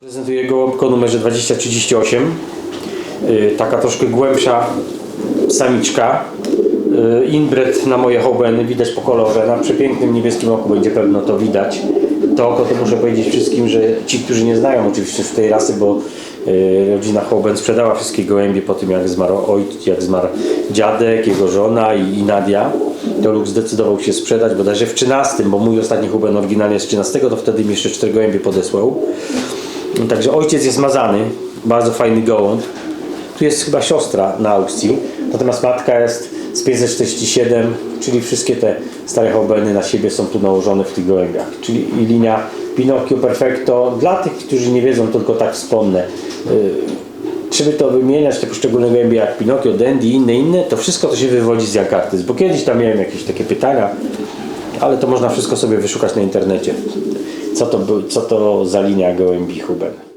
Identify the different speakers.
Speaker 1: Prezentuję gołąbkę o numerze 2038. Yy, Taka troszkę głębsza samiczka. Yy, Inbred na moje hobeny, widać po kolorze. Na przepięknym niebieskim oku będzie pewno to widać. To oko to muszę powiedzieć wszystkim, że ci, którzy nie znają oczywiście z tej rasy, bo yy, rodzina Hoben sprzedała wszystkie gołębie po tym, jak zmarł ojciec, jak zmarł dziadek, jego żona i, i Nadia. To Luk zdecydował się sprzedać, bodajże w 13, bo mój ostatni Huben oryginalnie z 13, to wtedy mi jeszcze 4 gołębie podesłał. Także ojciec jest mazany, bardzo fajny gołąb. Tu jest chyba siostra na aukcji, natomiast matka jest z 547, czyli wszystkie te stare hobeny na siebie są tu nałożone w tych gołębiach. Czyli linia Pinocchio Perfecto. Dla tych, którzy nie wiedzą, tylko tak wspomnę. Żeby to wymieniać, te poszczególne gołębie jak Pinocchio, Dandy i inne, inne, to wszystko to się wywodzi z Jakarty. Bo kiedyś tam miałem jakieś takie pytania, ale to można wszystko sobie wyszukać na internecie. Co to, był- co to za linia gołębi Huben.